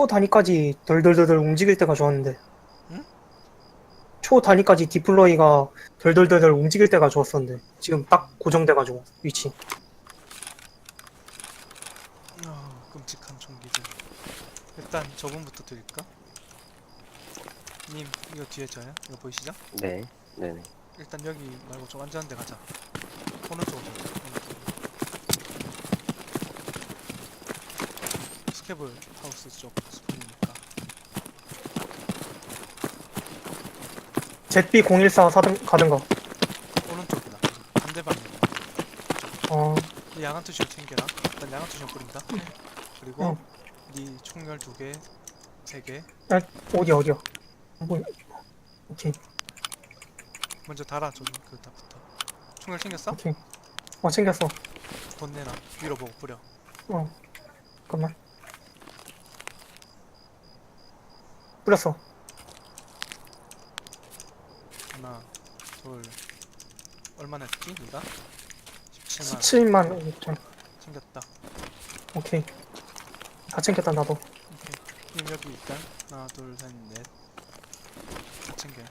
초 단위까지 덜덜덜덜 움직일 때가 좋았는데. 응? 초 단위까지 디플로이가 덜덜덜덜 움직일 때가 좋았었는데 지금 딱 고정돼가지고 위치. 아, 끔찍한 총기들. 일단 저분부터 드릴까? 님, 이거 뒤에 저요? 이거 보이시죠? 네. 네네. 일단 여기 말고 좀 안전한 데 가자. 오른쪽으로. 오른쪽으로. 스케블 하우스 쪽 스폰이니까. ZB014 사든 가든가. 오른쪽이다. 반대방이다. 어, 이 야간 투시를 챙겨라. 일단 야간 투시 뿌린다. 그리고 어. 네 총열 두 개, 세 개. 어디야 어디야. 뭐, 오케이 먼저 달아. 저기 그다 붙어. 총열 챙겼어? 오케이. 어 챙겼어. 돈 내놔. 위로 보고 뿌려. 어, 잠깐만. 뿌렸어. 하나, 둘. 얼마나 했지? 네가? 17만 17만 5천. 챙겼다. 오케이. 다 챙겼다 나도. 오케이. 님 여기 일단 하나, 둘, 셋, 넷. 다 챙겨.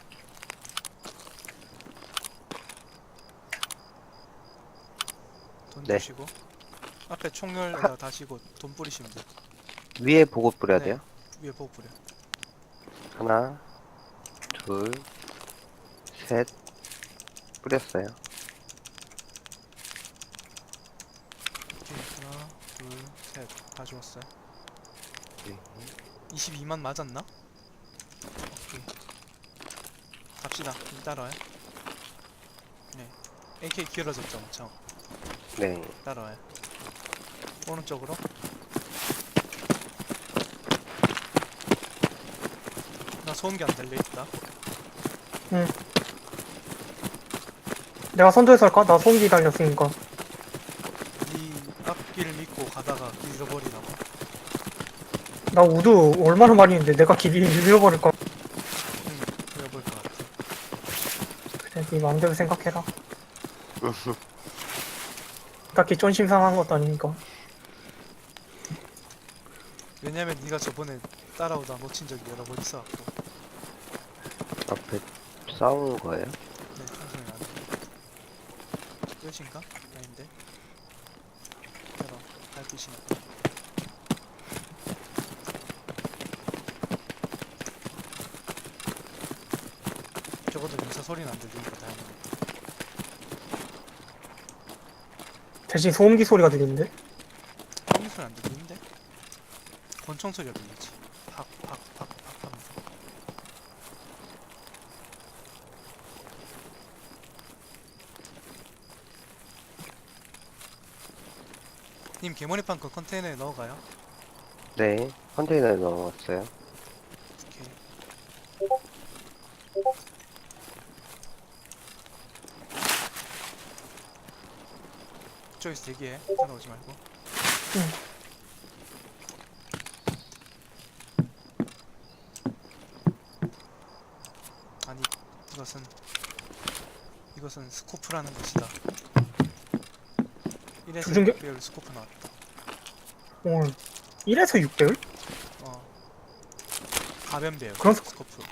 돈 네. 주시고 앞에 총열에다 다시고 돈 뿌리시면 돼. 위에 보고 뿌려야 네. 돼요? 위에 보고 뿌려. 하나, 둘, 셋. 뿌렸어요. 하나, 둘, 셋. 다 주웠어요. 네. 22만 맞았나? 오케이. 갑시다. 님 따라와요. 네. AK 길어졌죠, 엄청. 네. 따라와요. 오른쪽으로. 나 소음기 안 달려있다. 내가 선두에서 할까? 나 소음기 달렸으니까. 이 앞길 믿고 가다가 잃어버리라고. 나 우드 얼마나 많이 했는데 내가 길 잃어버릴까? 응, 잃어버릴 것 같아. 그래, 네 마음대로 생각해라. 딱히 쫀심 상한 것도 아니니까. 왜냐면 네가 저번에 따라오다 놓친 적이 여러 번 있어갖고. 앞에 싸우는 거예요? 네, 안 돼. 끝인가? 아닌데. 여러 달빛이니까. 적어도 민사 소리는 안 들리니까 다행이네. 대신 소음기 소리가 들리는데? 소리 소리 안 들리는데? 권총 소리가 들리지. 팍, 팍, 팍, 팍 하면서. 님 개머리판 그 컨테이너에 넣어가요. 네. 컨테이너에 넣어놨어요. 오케이. 그쪽에서 대기해. 따라오지 말고. 응. 아니, 이것은 이것은 스코프라는 것이다. 이래서 조준경- 배열 스코프 나왔다. 오늘 1에서 6배율? 어. 가변 배열 그런 스- 스코프.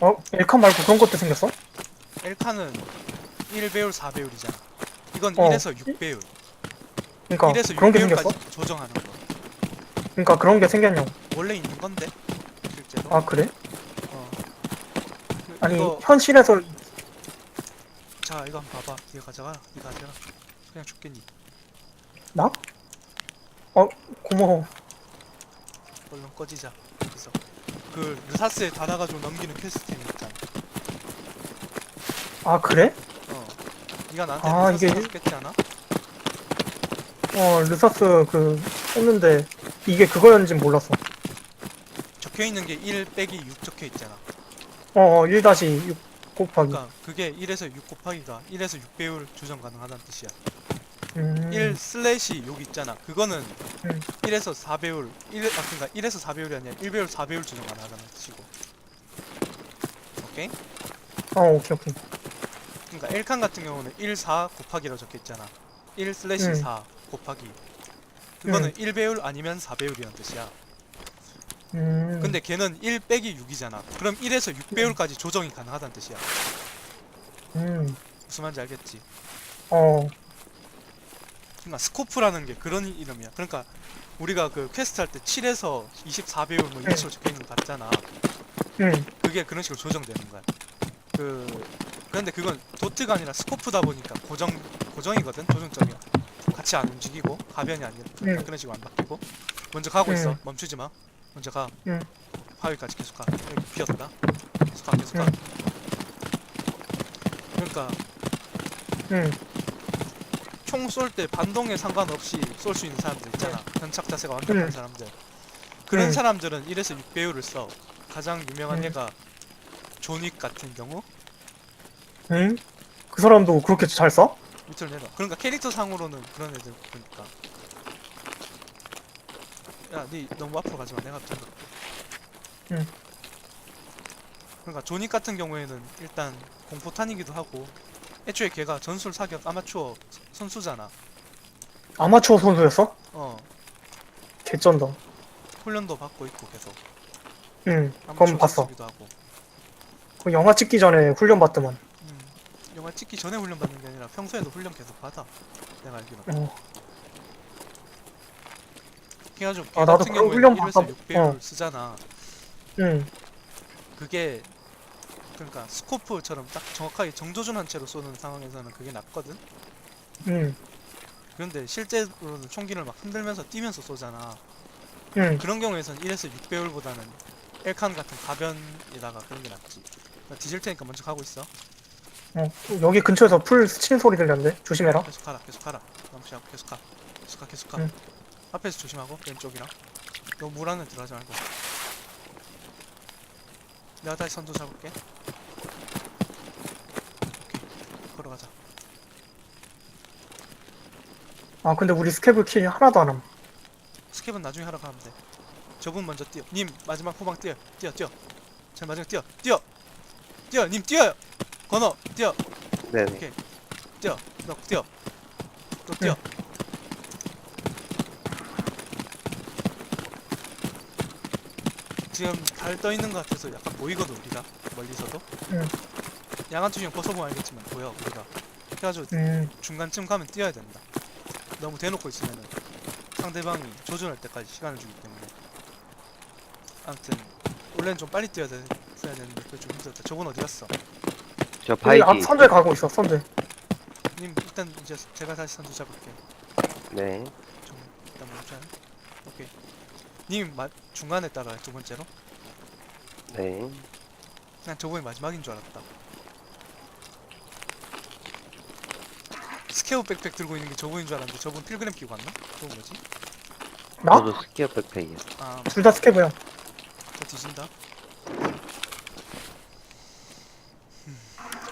어? 엘칸 말고 그런 것도 생겼어? 엘카는 1배율 4배율이잖아. 이건 어. 1에서 6배율. 그러니까 1에서 그런 게 생겼어? 6배율까지 조정하는 거. 그러니까 그런 게 생겼냐고. 원래 있는 건데 실제로. 아 그래? 어. 그, 아니 이거 현실에서 자 이거 한번 봐봐. 이거 가져가. 이거 가져가. 그냥 죽겠니? 나? 어 고마워. 얼른 꺼지자. 여기서. 그 르사스에 달아가지고 넘기는 퀘스트템 있잖아. 아 그래? 어. 네가 나한테 아, 르사스 이게- 줬겠지 않아? 어 르사스 그 했는데 이게 그거였는지 몰랐어. 적혀 있는 게 1 빼기 6 적혀 있잖아. 어1-6 곱하기. 그러니까 그게 1에서 6 곱하기가 1에서 6배율 조정 가능하다는 뜻이야. 음, 1 슬래시 욕 있잖아. 그거는 음. 1에서 4배율 1, 아 그러니까 1에서 4배율이 아니라 1배율 4배율 조정 가능하다는 뜻이고. 오케이? 어 오케이 오케이. 그러니까 1칸 같은 경우는 1, 4 곱하기라고 적혀 있잖아. 1 슬래시 음. 4 곱하기. 그거는 1배율 아니면 4배율이라는 뜻이야. 음. 근데 걔는 1 빼기 6이잖아. 그럼 1에서 6배율까지 조정이 가능하다는 뜻이야. 음. 무슨 말인지 알겠지? 어. 그러니까 스코프라는 게 그런 이름이야. 그러니까 우리가 그 퀘스트 할 때 7에서 24배율 뭐 이런 식으로 적혀 있는 거 봤잖아. 음. 그게 그런 식으로 조정되는 거야. 그 그런데 그건 도트가 아니라 스코프다 보니까 고정 고정이거든 조정점이야. 같이 안 움직이고 가변이 아니라 음. 그런 식으로 안 바뀌고. 먼저 가고 있어. 음. 멈추지 마. 먼저 가. 음. 화위까지 계속 가. 여기 비었다. 계속 가. 계속 가. 음. 그러니까 음. 총 쏠 때 반동에 상관없이 쏠 수 있는 사람들 있잖아. 견착 자세가 완벽한 음. 사람들. 그런 음. 사람들은 1에서 6배율을 써. 가장 유명한 음. 얘가 존윅 같은 경우 음. 그 사람도 그렇게 잘 써? 밑으로 내려. 그러니까 캐릭터 상으로는 그런 애들 보니까. 야, 니 너무 앞으로 가지 마. 내가 잡을게. 응. 그러니까 존윅 같은 경우에는 일단 공포탄이기도 하고 애초에 걔가 전술 사격 아마추어 선수잖아. 아마추어 선수였어? 어, 개쩐다. 훈련도 받고 있고 계속. 응. 아마추어 그건 봤어. 선수기도 하고. 그 영화 찍기 전에 훈련 받더만. 음, 영화 찍기 전에 훈련 받는 게 아니라 평소에도 훈련 계속 받아. 내가 알기로. 어. 그래가지고 아, 걔 나도 같은 그런 경우에는 훈련 1에서 받아- 6배율 어. 쓰잖아. 응. 그게 그러니까 스코프처럼 딱 정확하게 정조준한 채로 쏘는 상황에서는 그게 낫거든. 응. 그런데 실제로는 총기를 막 흔들면서 뛰면서 쏘잖아. 응. 그런 경우에선 1에서 6배율보다는 엘칸 같은 가변에다가 그런 게 낫지. 나 뒤질 테니까 먼저 가고 있어. 어. 여기 근처에서 풀 스치는 소리 들렸는데 조심해라. 계속 가라, 계속 가라. 너무시하고 계속 가, 계속 가, 계속 가. 응. 앞에서 조심하고 왼쪽이랑. 너 물 안에 들어가지 말고. 내가 다시 선두 잡을게. 오케이, 걸어가자. 아 근데 우리 스케브 킬 하나도 안 함. 스캡은 나중에 하러 가면 돼. 저분 먼저 뛰어. 님 마지막 후방 뛰어. 뛰어 뛰어. 제 마지막 뛰어. 뛰어. 뛰어. 님 뛰어요. 건어 뛰어. 네네. 오케이. 뛰어. 너 뛰어. 너 뛰어. 지금 달 떠 있는 것 같아서 약간 보이거든 우리가 멀리서도. 응. 양한 투명 벗어보면 알겠지만 보여 우리가. 그래가지고 음. 중간쯤 가면 뛰어야 된다. 너무 대놓고 있으면은 상대방이 조준할 때까지 시간을 주기 때문에. 아무튼 원래는 좀 빨리 뛰어야 돼, 뛰어야 되는데 그게 좀 힘들었다. 저분 어디 갔어? 저 바이디. 앞 선두에 가고 있어. 선두. 님 일단 이제 제가 다시 선두 잡을게요. 네. 좀 일단 멈춰요. 오케이. 님 마, 중간에 따라 두 번째로. 네. 난 저번이 마지막인 줄 알았다. 스케어 백팩 들고 있는 게 저분인 줄 알았는데 저분 필그램 끼고 왔나? 저분 뭐지? 나? 저도 스키어 백팩이요. 아, 둘 다 스케브야. 저 뒤진다. 음,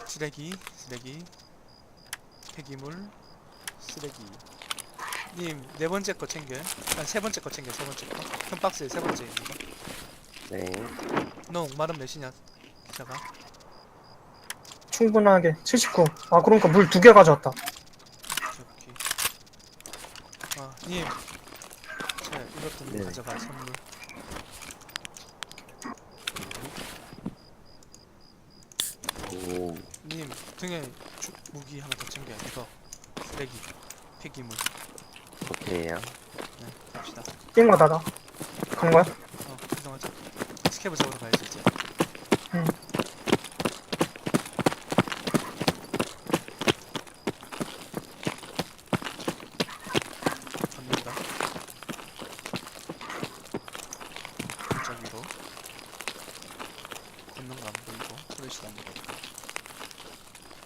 쓰레기, 쓰레기, 폐기물, 쓰레기. 님, 네 번째 거 챙겨요? 아니, 세 번째 거 챙겨, 세 번째 거. 큰 박스에 세 번째 있는 거. 네. 너 옥마름 몇이냐, 기사가? 충분하게 79. 아 그러니까 물 두 개 가져왔다. 저기. 아, 님. 자, 이것도 님 네. 가져가, 선물. 오. 님, 등에 주, 무기 하나 더 챙겨요. 이거. 쓰레기, 폐기물. 오케이요. 네, 갑시다. 띵 가다가 간 거야? 어, 이동하자. 스케브 잡으러 가야지 이제. 응. 갑니다. 저기로 걷는 거 안 보이고 플래시도 안 보이고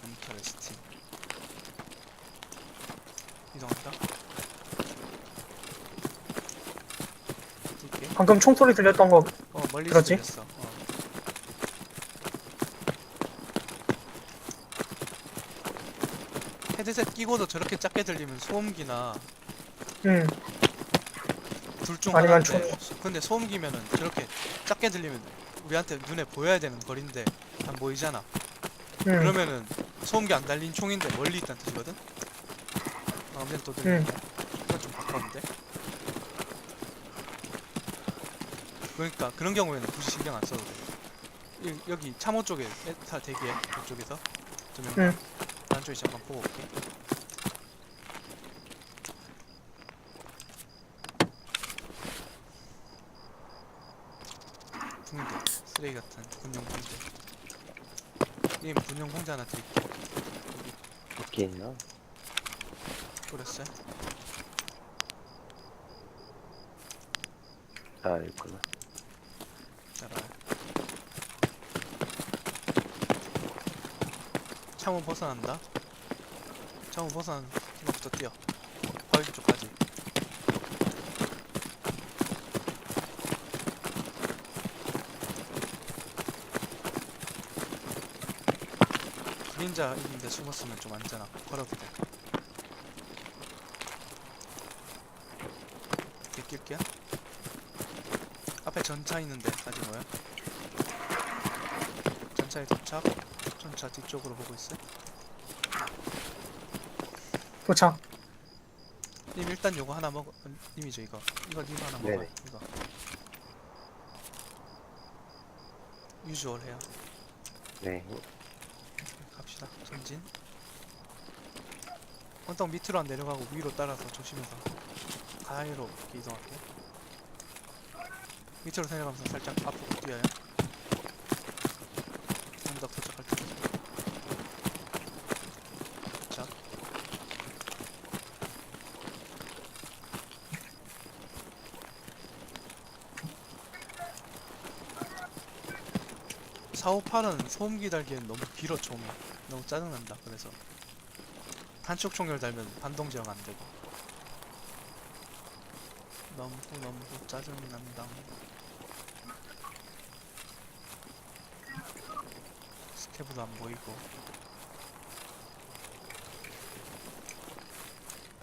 인터레스팅 이동한다. 뛸게. 방금 총소리 들렸던 거 어 멀리서 그렇지? 들렸어. 어. 헤드셋 끼고도 저렇게 작게 들리면 소음기나 응. 둘중 아니면 하나인데 근데 소음기면은 저렇게 작게 들리면 우리한테 눈에 보여야 되는 거리인데 안 보이잖아 응. 그러면은 소음기 안 달린 총인데 멀리 있다는 뜻이거든 아 근데 또 들리네 응. 이건 좀 바꿨는데 그러니까 그런 경우에는 굳이 신경 안 써도 돼. 이- 여기 참호 쪽에 다 대기해. 이쪽에서. 두명 응. 난 쪽에 잠깐 보고 올게. 붕대. 쓰레기 같은 군용 붕대. 님 군용 붕대 하나 드릴게. 오케이요. 뿌렸어요? 아, 있구나. 잘 알아요. 창문 벗어난다. 창문 벗어난 순간부터 뛰어. 바위 쪽까지. 그림자 있는데 숨었으면 좀 안전하고 걸어도 돼. 낄게요. 앞에 전차 있는데 아직 뭐야? 전차에 도착. 전차 뒤쪽으로 보고 있어요. 도착. 님 일단 요거 하나 먹어. 어, 님이죠 이거. 이거 님 하나 먹어. 네네. 이거. 유주얼 해요. 네. 갑시다. 전진. 언덕 밑으로 안 내려가고 위로 따라서 조심해서 가위로 이렇게 이동할게요. 밑으로 내려가면서 살짝 앞으로 뛰어요. 458은 소음기 달기엔 너무 길어 좀 너무 짜증난다 그래서. 단축 총열 달면 반동 제어 안되고. 너무 너무 짜증난다. 스케브도 안 보이고.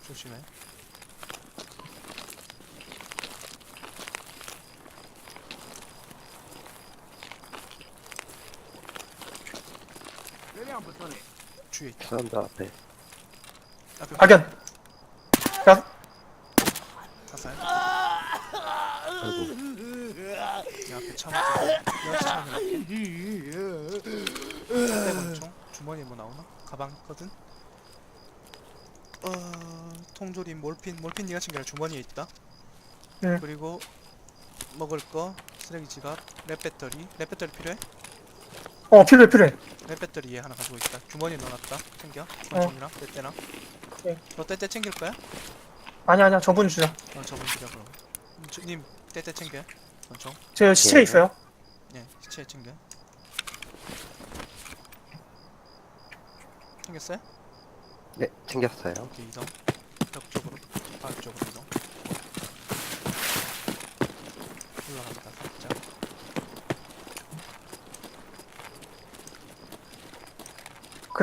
조심해. 주위에 있다 사운드 앞에. 앞에 발견. 야, 사살 아이고. 내 앞에 차 옆에 차는 대본총 주머니에 뭐 나오나? 가방 있거든? 어... 통조림 몰핀 몰핀 니가 챙겨라 주머니에 있다 응. 그리고 먹을 거 쓰레기 지갑 랩 배터리 랩 배터리 필요해? 어, 필요해, 필요해. 랩 배터리 얘 하나 가지고 있다 주머니에 넣어놨다 챙겨 권총이랑 떼떼랑 네. 너 떼떼 챙길 거야? 아니야, 아니야. 저분 주자. 어 저분 주자 그럼 음, 저- 님 떼떼 챙겨 권총 제 시체 예. 있어요. 네 시체 챙겨 챙겼어요? 네, 챙겼어요. 이렇게 이동 벽 쪽으로 바위 쪽으로 이동 올라갑니다 살짝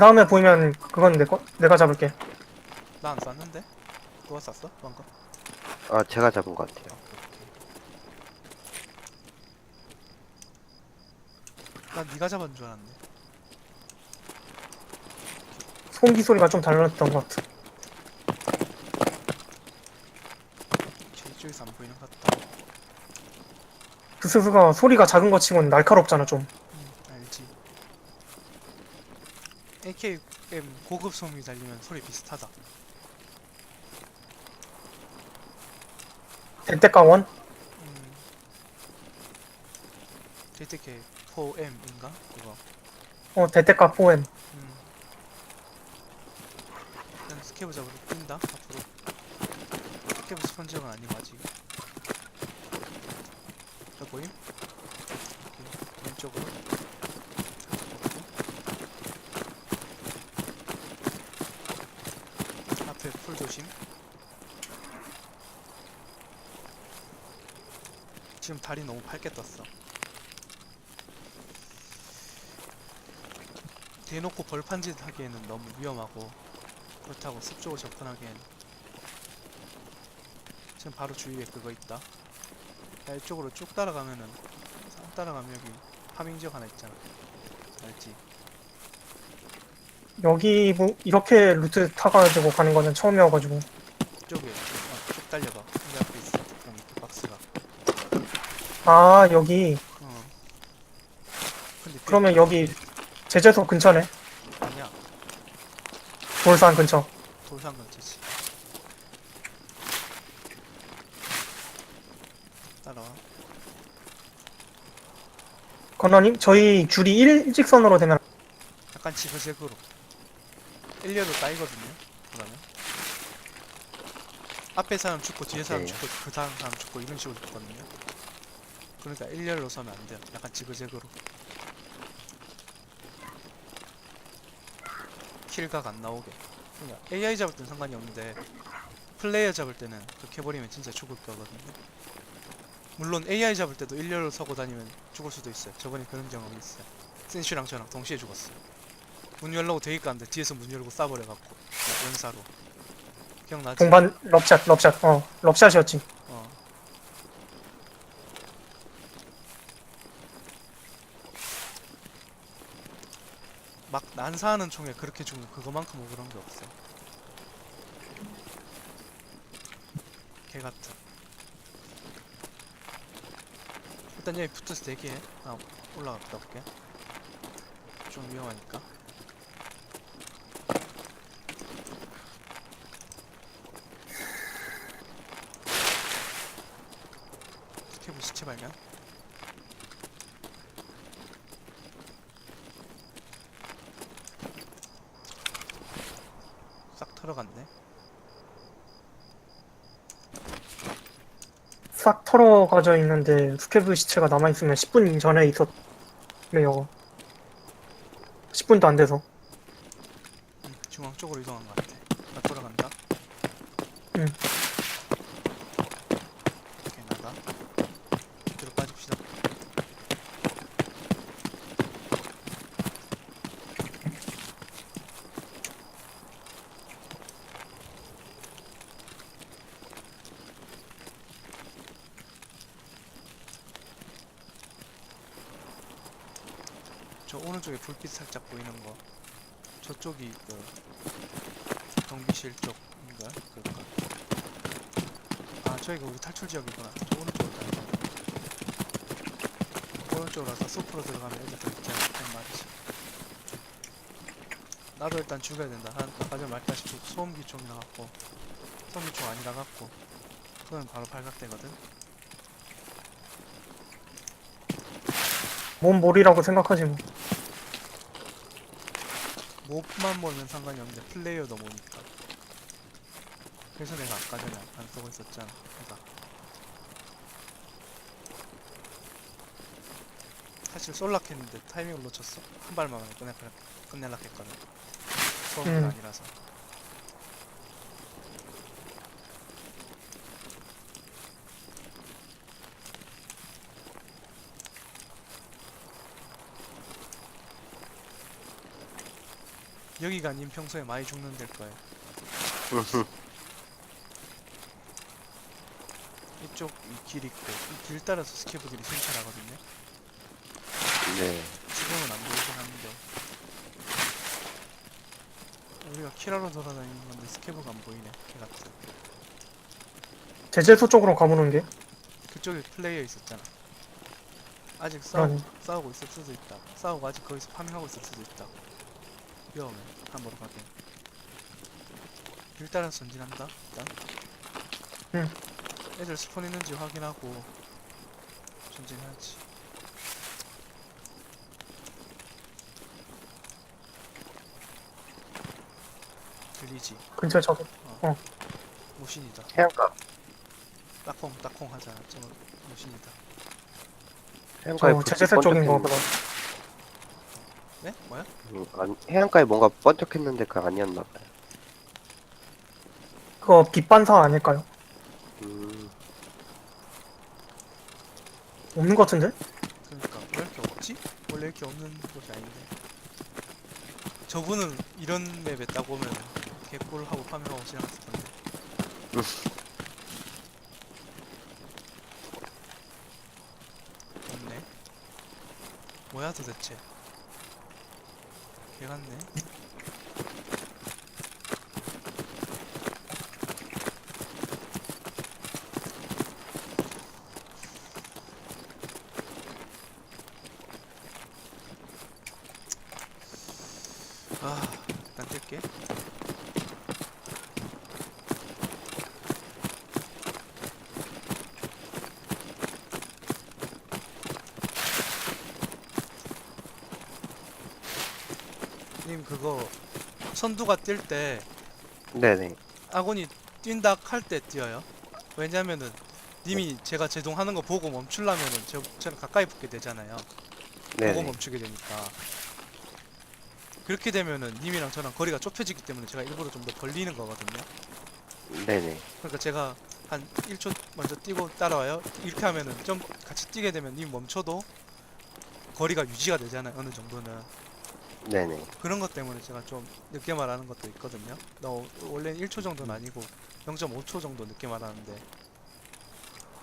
그 다음에 보이면 그건 내 거, 내가 잡을게. 나 안 쐈는데? 누가 쐈어? 방금? 아, 제가 잡은 것 같아요. 나 네가 잡은 줄 알았네 소음기 소리가 좀 달랐던 것 같아. 제 이쪽에서 안 보이는 것 같다 부스스가 소리가 작은 것 치고는 날카롭잖아, 좀. 응 알지 AKM 고급 소음이 달리면 소리 비슷하다 대대가원? 음 JTK 4M인가? 그거 어, 대대가 4M. 음. 일단 스케브 잡으러 뛴다 앞으로 스케브 스폰 지역은 아니고 아직 저 보임? 왼쪽으로 앞에 풀 조심 지금 달이 너무 밝게 떴어. 대놓고 벌판짓 하기에는 너무 위험하고 그렇다고 숲 쪽을 접근하기엔 지금 바로 주위에 그거 있다. 야 이쪽으로 쭉 따라가면은 쭉 따라가면 여기 파밍 지역 하나 있잖아. 알지? 여기 뭐 이렇게 루트 타가지고 가는 거는 처음이어가지고. 이쪽에 어, 쭉 달려가 여기 앞에 있어 여기 그 박스가 아 여기 어. 근데 그- 그러면 여기 제재소 근처네 아니야 돌산 근처 돌산 근처지. 따라와. 건너님 저희 줄이 일직선으로 되면 약간 지그재그로. 1렬로 따이거든요. 그러면 앞에 사람 죽고 뒤에 사람 네. 죽고 그 다음 사람 죽고 이런 식으로 죽거든요. 그러니까 1렬로 서면 안 돼요. 약간 지그재그로. 킬각 안 나오게. 그러니까 AI 잡을 땐 상관이 없는데 플레이어 잡을 때는 그렇게 해버리면 진짜 죽을 거거든요. 물론 AI 잡을 때도 1렬로 서고 다니면 죽을 수도 있어요. 저번에 그런 경험이 있어요. 센슈랑 저랑 동시에 죽었어요. 문 열려고 되게 깠는데 뒤에서 문 열고 쏴버려갖고 연사로 기억나지? 동반 럽샷 럽샷 어 럽샷이었지 어. 막 난사하는 총에 그렇게 죽으면 그거만큼 억울한 게 없어. 개 같은. 일단 여기 붙어서 대기해. 나 올라갔다 올게. 좀 위험하니까. 스케브 시체 발견. 털어 갔네. 싹 털어 가져 있는데 스케브 시체가 남아 있으면 10분 전에 있었네요. 10분도 안 돼서. 응, 중앙 쪽으로 이동한 것 같아. 나 돌아간다. 응. 오케이 나가. 뒤로 빠집시다. 저 오른쪽에 불빛 살짝 보이는 거. 저쪽이 그 경비실 쪽인가? 그럴까? 아 저기가 우리 탈출 지역이구나. 저 오른쪽으로 가야 오른쪽으로 와서 숲으로 들어가면 애들 더 있지 않는 말이지. 나도 일단 죽여야 된다. 한 아까 전에 말했다시피 소음기 총이라 갖고 소음기 총 아니라 갖고 그건 바로 발각되거든. 몸 몰이라고 생각하지 뭐 몹만 몰면 상관이 없는데 플레이어도 모니까. 그래서 내가 아까 전에 안 쓰고 있었잖아. 내가 사실 쏠락 했는데 타이밍을 놓쳤어? 한 발만 끝낼락 했거든. 소음기가 음. 아니라서 여기가 님 평소에 많이 죽는 데일 거예요 이쪽 이 길 있고 이 길 따라서 스케브들이 순찰하거든요. 네. 지금은 안 보이긴 한데 우리가 킬하러 돌아다니는 건데 스케브가 안 보이네. 걔 같은. 제재소 쪽으로 가보는 게 그쪽에 플레이어 있었잖아. 아직 싸우. 싸우고 있을 수도 있다. 싸우고 아직 거기서 파밍하고 있을 수도 있다. 위험해. 함부로 가긴. 길 따라서 전진한다. 일단. 응. 애들 스폰 있는지 확인하고 전진해야지. 들리지? 근처에 저기 모신이다. 해안가. 딱콩 딱콩 하자. 저 모신이다. 해안가에 저 불빛 제재소 쪽인 거 보다 네? 뭐야? 음, 아니, 해안가에 뭔가 번쩍했는데 그거 아니었나 봐요. 그거 빛반사 아닐까요? 음, 없는 것 같은데? 그러니까 왜 이렇게 없지? 원래 이렇게 없는 곳이 아닌데 저분은 이런 맵에 딱 오면 개꿀하고 파밍하고 지나갔을 텐데 없네 뭐야 도대체 개같네. 아 일단 뗄게. 그거 선두가 뛸 때 네네. 아군이 뛴다 할 때 뛰어요 왜냐면은 님이 제가 제동하는 거 보고 멈추려면은 저, 저는 가까이 붙게 되잖아요 보고 네네. 멈추게 되니까 그렇게 되면은 님이랑 저랑 거리가 좁혀지기 때문에 제가 일부러 좀더 벌리는 거거든요 네네. 그러니까 제가 한 1초 먼저 뛰고 따라와요 이렇게 하면은 좀 같이 뛰게 되면 님 멈춰도 거리가 유지가 되잖아요 어느 정도는 네네. 그런 것 때문에 제가 좀 늦게 말하는 것도 있거든요 나 원래 1초 정도는 아니고 0.5초 정도 늦게 말하는데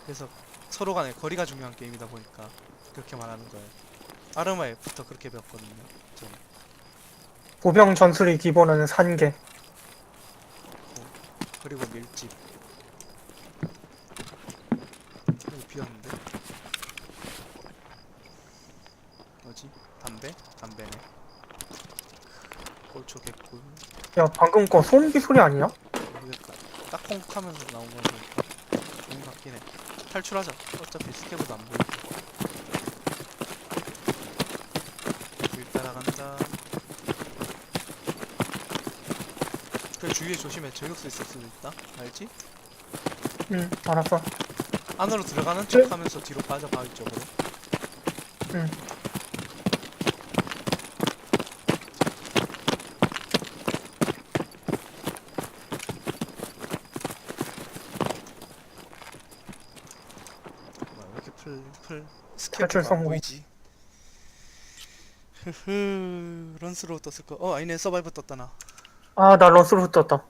그래서 서로 간에 거리가 중요한 게임이다 보니까 그렇게 말하는 거예요 아르마에부터 그렇게 배웠거든요 저는 보병 전술의 기본은 산계. 그리고 밀집 여기 비었는데 뭐지? 담배? 담배네 꼴초 개꿀 야, 방금 거 소음기 소리 아니야? 모르겠다 딱콩 하면서 나온 거 보니까 좋은 것 같긴 해 탈출하자 어차피 스케브도 안 보이고 길 따라간다 그 주위에 조심해 저격수 있을 수도 있다 알지? 응, 알았어. 안으로 들어가는 네. 척 하면서 뒤로 빠져봐 이쪽으로 응. 뭐야 왜 이렇게 풀, 풀 탈출 스케프가 안 성공. 보이지 흐흐 런스로 떴을 거 어 아니네 서바이브 떴다 나 아, 나 런스로 떴다.